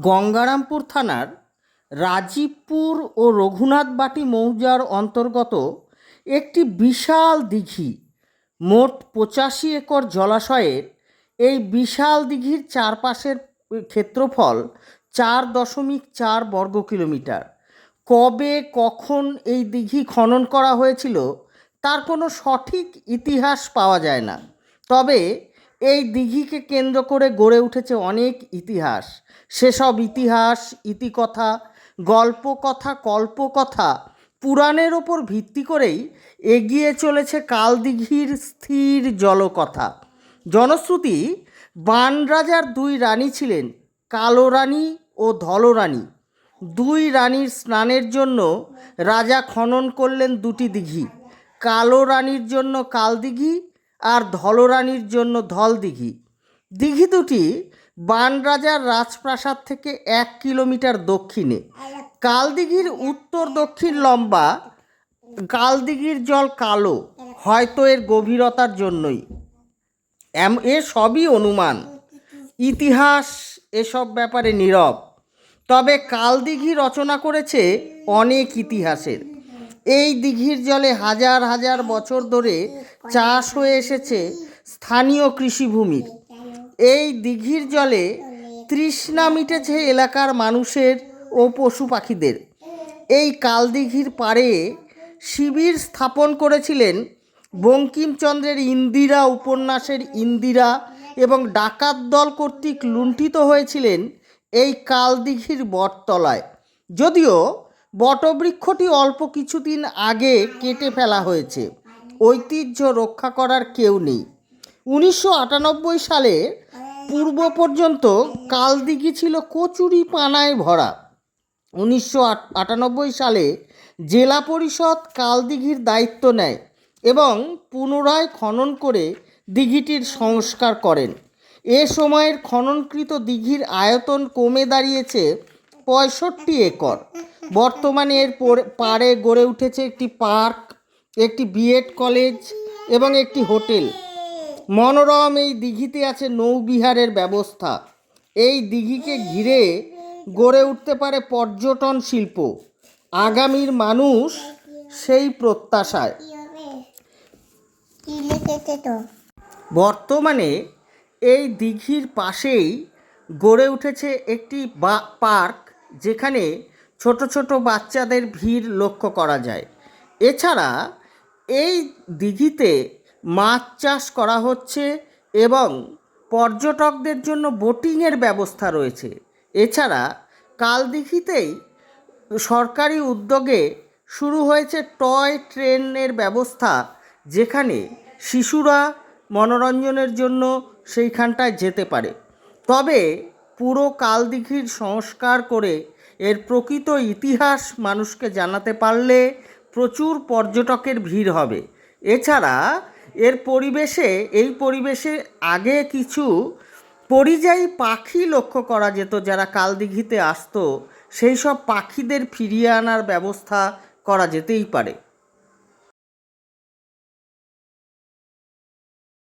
গঙ্গারামপুর থানার রাজীবপুর ও রঘুনাথবাটি মৌজার অন্তর্গত একটি বিশাল দিঘি, মোট পঁচাশি একর জলাশয়ের এই বিশাল দিঘির চারপাশের ক্ষেত্রফল চার দশমিক চার বর্গ কিলোমিটার। কবে, কখন এই দিঘি খনন করা হয়েছিল, তার কোনো সঠিক ইতিহাস পাওয়া যায় না। তবে এই দিঘিকে কেন্দ্র করে গড়ে উঠেছে অনেক ইতিহাস। সেসব ইতিহাস, ইতিকথা, গল্পকথা, কল্পকথা পুরাণের ওপর ভিত্তি করেই এগিয়ে চলেছে কালদিঘির স্থির জলকথা। জনশ্রুতি বান রাজার দুই রানী ছিলেন, কালো রানী ও ধলো রানী। দুই রানীর স্নানের জন্য রাজা খনন করলেন দুটি দিঘি, কালো রানীর জন্য কালদিঘি আর ধলো রানীর জন্য ধল দিঘি দিঘি দুটি বান রাজার রাজপ্রাসাদ থেকে এক কিলোমিটার দক্ষিণে। কালদিঘির উত্তর দক্ষিণ লম্বা, কালদিঘির জল কালো, হয়তো এর গভীরতার জন্যই। এম, এ সবই অনুমান। ইতিহাস এসব ব্যাপারে নীরব। তবে কালদিঘি রচনা করেছে অনেক ইতিহাসের। এই দিঘির জলে হাজার হাজার বছর ধরে চাষ হয়ে এসেছে স্থানীয় কৃষিভূমির। এই দিঘির জলে তৃষ্ণা মিটেছে এলাকার মানুষের ও পশু পাখিদের। এই কালদিঘির পাড়ে শিবির স্থাপন করেছিলেন বঙ্কিমচন্দ্রের ইন্দিরা উপন্যাসের ইন্দিরা এবং ডাকাত দল কর্তৃক লুণ্ঠিত হয়েছিলেন এই কালদিঘির বটতলায়। যদিও বটবৃক্ষটি অল্প কিছুদিন আগে কেটে ফেলা হয়েছে। ঐতিহ্য রক্ষা করার কেউ নেই। উনিশশো আটানব্বই সালে পূর্ব পর্যন্ত কালদিঘি ছিল কচুরি পানায় ভরা। উনিশশো আটানব্বই সালে জেলা পরিষদ কালদিঘির দায়িত্ব নেয় এবং পুনরায় খনন করে দিঘিটির সংস্কার করেন। এ সময়ের খননকৃত দিঘির আয়তন কমে দাঁড়িয়েছে পঁয়ষট্টি একর। বর্তমানে এর পাড়ে গড়ে উঠেছে একটি পার্ক, একটি বিএড কলেজ এবং একটি হোটেল। মনোরম এই দিঘিতে আছে নৌবিহারের ব্যবস্থা। এই দিঘিকে ঘিরে গড়ে উঠতে পারে পর্যটন শিল্প। আগামীর মানুষ সেই প্রত্যাশায়। বর্তমানে এই দিঘির পাশেই গড়ে উঠেছে একটি বা, পার্ক, যেখানে ছোট ছোট বাচ্চাদের ভিড় লক্ষ্য করা যায়। এছাড়া এই দিঘিতে মাছ চাষ করা হচ্ছে এবং পর্যটকদের জন্য বোটিংয়ের ব্যবস্থা রয়েছে। এছাড়া কালদিঘিতেই সরকারি উদ্যোগে শুরু হয়েছে টয় ট্রেনের ব্যবস্থা, যেখানে শিশুরা মনোরঞ্জনের জন্য সেইখানটায় যেতে পারে। তবে পুরো কালদিঘির সংস্কার করে এর প্রকৃত ইতিহাস মানুষকে জানাতে পারলে প্রচুর পর্যটকের ভিড় হবে। এছাড়া এর পরিবেশে, এই পরিবেশে আগে কিছু পরিযায়ী পাখি লক্ষ্য করা যেত যারা কালদিঘিতে আসতো। সেই সব পাখিদের ফিরিয়ে আনার ব্যবস্থা করা যেতেই পারে।